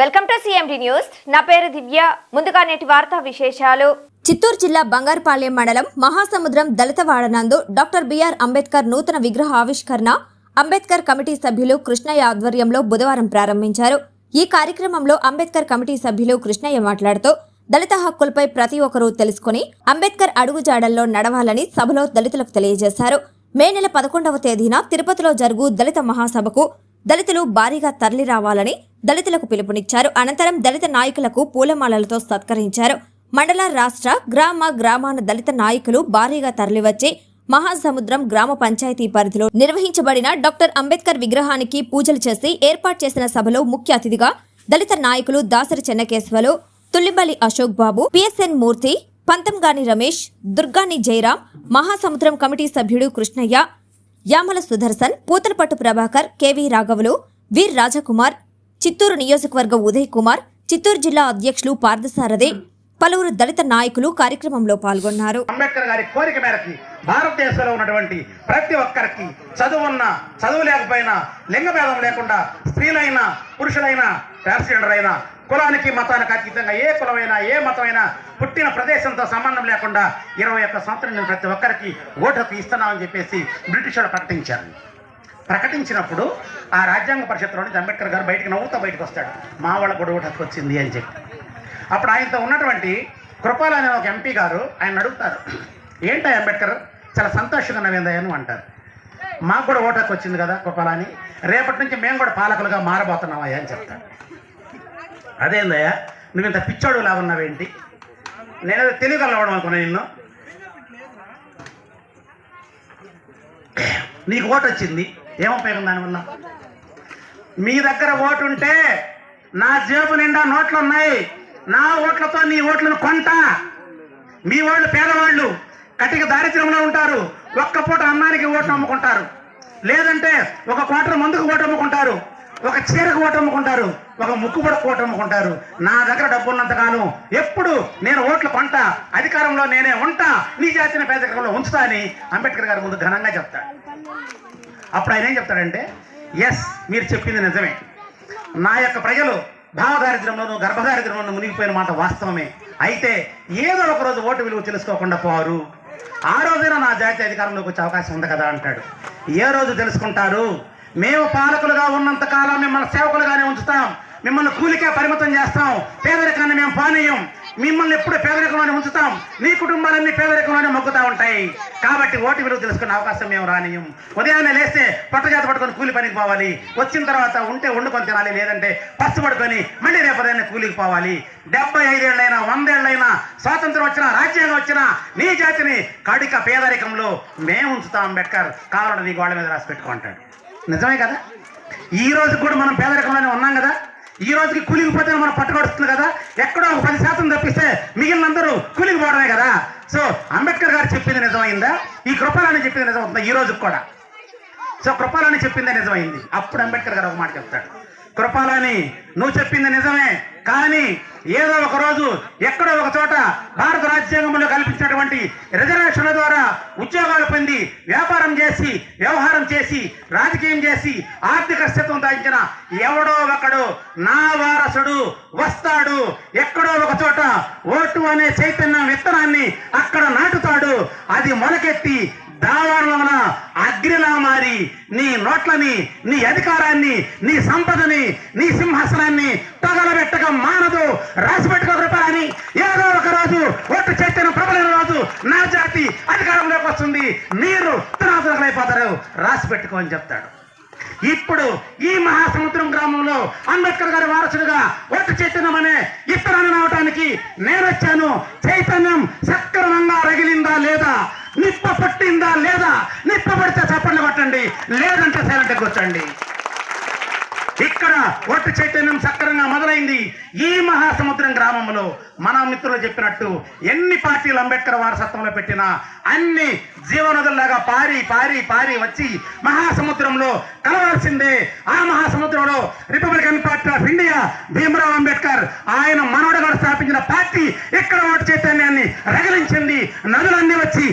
Welcome to CMD news. నా పేరు దివ్య. ముందుగా నేటి వార్తా విశేషాలు. చిత్తూరు జిల్లా బంగారుపాలెం మండలం మహాసముద్రం దళితవాడ నందు డాక్టర్ బిఆర్ అంబేద్కర్ నూతన విగ్రహ ఆవిష్కరణ అంబేద్కర్ కమిటీ సభ్యులు కృష్ణయ్య ఆధ్వర్యంలో బుధవారం ప్రారంభించారు. ఈ కార్యక్రమంలో అంబేద్కర్ కమిటీ సభ్యులు కృష్ణయ్య మాట్లాడుతూ దళిత హక్కులపై ప్రతి ఒక్కరూ తెలుసుకుని అంబేద్కర్ అడుగుజాడల్లో నడవాలని సభలో దళితులకు తెలియజేశారు. మే నెల పదకొండవ తేదీన తిరుపతిలో జరుగు దళిత మహాసభకు దళితులు భారీగా తరలి రావాలని దళితులకు పిలుపునిచ్చారు. అనంతరం దళిత నాయకులకు పూలమాలలతో సత్కరించారు. మండల రాష్ట్ర గ్రామ గ్రామాన దళిత నాయకులు భారీగా తరలివచ్చి మహాసముద్రం గ్రామ పంచాయతీ పరిధిలో నిర్వహించబడిన డాక్టర్ అంబేద్కర్ విగ్రహానికి పూజలు చేసి ఏర్పాటు చేసిన సభలో ముఖ్య అతిథిగా దళిత నాయకులు దాసరి చెన్నకేశ్వలు తుల్లిబలి అశోక్ బాబు పిఎస్ఎన్ మూర్తి పంతంగాని రమేష్ దుర్గాని జయరాం మహాసముద్రం కమిటీ సభ్యుడు కృష్ణయ్య యామల సుదర్శన్ పూతలపట్టు ప్రభాకర్ కెవి రాఘవులు వీర్ రాజకుమార్ చిత్తూరు నియోజకవర్గ ఉదయ్ కుమార్ చిత్తూరు జిల్లా అధ్యక్షులు పార్థసారథి పలువురు దళిత నాయకులు కార్యక్రమంలో పాల్గొన్నారు. అంబేద్కర్ గారి కోరిక మేరకి భారతదేశంలో ఉన్నటువంటి ప్రతి ఒక్కరికి చదువున్న చదువు లేకపోయినా లింగభేదం లేకుండా స్త్రీలైనా పురుషులైనా ట్రాన్స్జెండర్ అయినా కులానికి మతానికి అతీతంగా ఏ కులమైనా ఏ మతమైనా పుట్టిన ప్రదేశంతో సంబంధం లేకుండా ఇరవై ఒక్క సంవత్సరం నేను ప్రతి ఒక్కరికి ఓటు హక్కు ఇస్తున్నామని చెప్పేసి బ్రిటిష్ వాళ్ళు ప్రకటించారు. ప్రకటించినప్పుడు ఆ రాజ్యాంగ పరిషత్లోని అంబేద్కర్ గారు బయటకు నవ్వుతూ బయటకు వస్తాడు. మా వాళ్ళ కూడా ఓటు హక్కు వచ్చింది అని చెప్పి. అప్పుడు ఆయనతో ఉన్నటువంటి కృపాల అనే ఒక ఎంపీ గారు ఆయన అడుగుతారు ఏంటి అంబేద్కర్? చాలా సంతోషంగా నవ్విందయ్యను అంటారు. మాకు కూడా ఓటకు వచ్చింది కదా కృపాల అని రేపటి నుంచి మేము కూడా పాలకులుగా మారబోతున్నామయ్యా అని చెప్తాను అదేందయ్యా? నువ్వు ఇంత పిచ్చోడు లాగా ఉన్నావేంటి? నేను తెలియగలవడం అనుకున్నా నిన్ను. నీకు ఓటు వచ్చింది ఏముపయోగం దానివల్ల మీ దగ్గర ఓటు ఉంటే నా జేబు నిండా నోట్లు ఉన్నాయి నా ఓట్లతో నీ ఓట్లను కొంటా. మీ వాళ్ళు పేదవాళ్ళు కటిక దారిద్ర్యంలో ఉంటారు. ఒక్క పూట అన్నానికి ఓట్లు అమ్ముకుంటారు. లేదంటే ఒక క్వార్టర్ మందుకు ఓటు అమ్ముకుంటారు. ఒక చీరకు ఓటు అమ్ముకుంటారు. ఒక ముక్కు కూడా ఓటు అమ్ముకుంటారు. నా దగ్గర డబ్బు ఉన్నంతగాను ఎప్పుడు నేను ఓట్లు కొంటా అధికారంలో నేనే ఉంటా నీ జాతిని పేదరికంలో ఉంచుతా అని అంబేద్కర్ గారి ముందు ఘనంగా చెప్తాడు. అప్పుడు ఆయన ఏం చెప్తాడంటే ఎస్ మీరు చెప్పింది నిజమే. నా యొక్క ప్రజలు భావదారిద్ర్యంలోనూ గర్భదారిద్ర్యంలోనూ మునిగిపోయిన మాట వాస్తవమే. అయితే ఏదో ఒక రోజు ఓటు విలువ తెలుసుకోకుండా పోరు. ఆ రోజైనా నా జాతి అధికారంలోకి వచ్చే అవకాశం ఉంది కదా అంటాడు. ఏ రోజు తెలుసుకుంటారు మేము పాలకులుగా ఉన్నంత కాలం మిమ్మల్ని సేవకులుగానే ఉంచుతాం. మిమ్మల్ని కూలికే పరిమితం చేస్తాం. పేదరికాన్ని మేము పానీయం. మిమ్మల్ని ఎప్పుడు పేదరికంలోనే ఉంచుతాం. మీ కుటుంబాలన్నీ పేదరికంలోనే మొక్కుతా ఉంటాయి. కాబట్టి ఓటు విలువ తెలుసుకునే అవకాశం మేము రానియం ఉదయాన్నే లేస్తే పట్టజాత పట్టుకొని కూలి పనికి పోవాలి. వచ్చిన తర్వాత ఉంటే వండుకొని తినాలి లేదంటే పస్తు పడుకొని మళ్ళీ రేపు కూలికి పోవాలి. డెబ్బై ఐదేళ్ళైనా వందేళ్ళైనా స్వాతంత్రం వచ్చినా రాజ్యాంగం వచ్చినా నీ జాతిని కడిక పేదరికంలో మేము ఉంచుతాం అంబేద్కర్. కావాలంటే నీ గోడ మీద రాసి పెట్టుకుంటాడు నిజమే కదా? ఈ రోజు కూడా మనం పేదరికంలోనే ఉన్నాం కదా? ఈ రోజుకి కూలికి పోతే మనం పట్టుకొస్తుంది కదా? ఎక్కడో ఒక పది శాతం తప్పిస్తే మిగిలినందరూ కూలికి పోవడమే కదా? సో అంబేద్కర్ గారు చెప్పింది నిజమైందా? ఈ కృపాలని చెప్పింది నిజమవుతుందా? ఈ రోజుకి కూడా. సో కృపాలని చెప్పిందే నిజమైంది. అప్పుడు అంబేద్కర్ గారు ఒక మాట చెప్తాడు. కృపాలని నువ్వు చెప్పింది నిజమే. కానీ ఏదో ఒక రోజు ఎక్కడో ఒక చోట భారత రాజ్యాంగంలో కల్పించినటువంటి రిజర్వేషన్ల ద్వారా ఉద్యోగాలు పొంది వ్యాపారం చేసి వ్యవహారం చేసి రాజకీయం చేసి ఆర్థిక స్థితం దాచిన ఎవడో ఒకడు నా వారసుడు వస్తాడు. ఎక్కడో ఒక చోట ఓటు అనే చైతన్యం విత్తనాన్ని అక్కడ నాటుతాడు. అది మొలకెత్తి దావాలన అగ్నిలా మారి నీ నోట్లని నీ అధికారాన్ని నీ సంపదని నీ సింహాసనాన్ని తగలబెట్టక మానదు. రాసి పెట్టుకో రూపాయని ఏదో ఒక రోజు ఒట్టు చైతన్యం ప్రబలిన రోజు నా జాతి అధికారంలోకి వస్తుంది. మీరు అయిపోతారు రాసి పెట్టుకో అని చెప్తాడు. ఇప్పుడు ఈ మహాసముద్రం గ్రామంలో అంబేద్కర్ గారి వారసుడుగా ఒట్టు చైతన్యం అనే ఇత్తనాన్ని రావటానికి నేను వచ్చాను చైతన్యం సక్రమంగా రగిలిందా లేదా? నిప్ప పట్టిందా లేదా? పడితే చప్పట్లు కొట్టండి లేదంటే సైలెంట్ కొట్టండి ఇక్కడ ఒట్టు చైతన్యం సక్రంగా మొదలైంది ఈ మహాసముద్రం గ్రామంలో మన మిత్రులు చెప్పినట్టు ఎన్ని పార్టీలు అంబేద్కర్ వారసత్వంలో పెట్టినా అన్ని జీవనదుల్లాగా పారి పారి పారి వచ్చి మహాసముద్రంలో కలవాల్సిందే. ఆ మహాసముద్రంలో Republican party of India Bhimrao Ambedkar ఆయన మనవడగా స్థాపించిన పార్టీ ఇక్కడ ఓటు చైతన్యాన్ని రగిలించింది. నదులన్నీ వచ్చి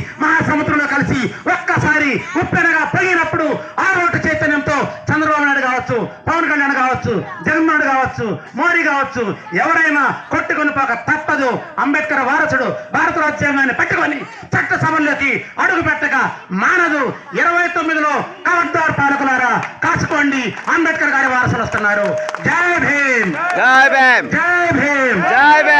ఎవరైనా కొట్టుకొని పోక తప్పదు. అంబేద్కర్ వారసుడు భారత రాజ్యాంగాన్ని పట్టుకొని చట్ట సభల్లోకి అడుగు పెట్టక మానదు. ఇరవై తొమ్మిదిలో కవర్దార్ పాలకులారా కాసుకోండి. అంబేద్కర్ గారి వారసులు వస్తున్నారు. జై భీమ్. జై భీమ్. జై భీమ్. జై భీమ్